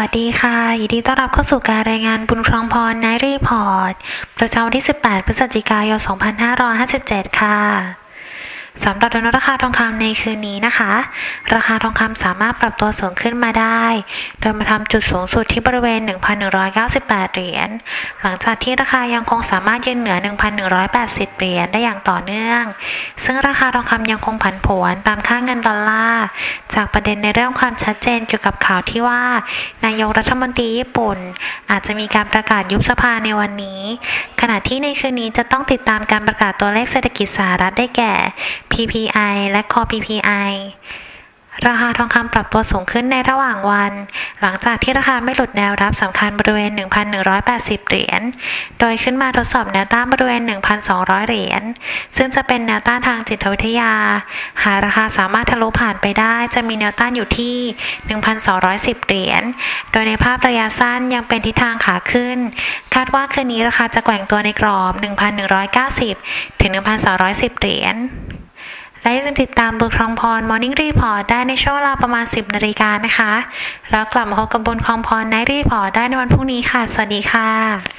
วัสดีค่ะยินดีต้อนรับเข้าสู่การรายงานบุญครองพรานรีพอร์ต ประจำวันที่ 18 พฤศจิกายน 2557 ค่ะ สำหรับแนวโน้มราคาทองคำในคืนนี้นะคะ ราคาทองคำสามารถปรับตัวสูงขึ้นมาได้ โดยมาทำจุดสูงสุดที่บริเวณ 1,198 เหรียญ หลังจากที่ราคายังคงสามารถยืนเหนือ 1,180 เหรียญได้อย่างต่อเนื่อง ซึ่งราคาทองคำยังคงผันผวนตามค่าเงินดอลลาร์ จากประเด็นในเรื่องความชัดเจนเกี่ยวกับข่าวที่ว่า นายกรัฐมนตรีญี่ปุ่น อาจจะมีการประกาศยุบสภาในวันนี้ ขณะที่ในคืนนี้จะต้องติดตามการประกาศตัวเลขเศรษฐกิจสหรัฐได้แก่ PPI และ Core PPI ราคาทองคำปรับตัวสูงขึ้นในระหว่างวัน หลังจากที่ราคาไม่หลุดแนวรับสำคัญบริเวณ 1,180 เหรียญ โดยขึ้นมาทดสอบแนวต้านบริเวณ 1,200 เหรียญ ซึ่งจะเป็นแนวต้านทางจิตวิทยา หากราคาสามารถทะลุผ่านไปได้จะมีแนวต้านอยู่ที่ 1,210 เหรียญ โดยในภาพระยะสั้นยังเป็นทิศทางขาขึ้น คาดว่าคืนนี้ราคาจะแกว่งตัวในกรอบ 1,190 ถึง 1,210 เหรียญ และอย่าลืมติดตามบุญคลองพร Morning Report ได้ในช่วงเวลาประมาณ 10 นาฬิกานะคะ แล้วกลับมาพบกับบุญคลองพรในรีพอร์ตได้ในวันพรุ่งนี้ค่ะ สวัสดีค่ะ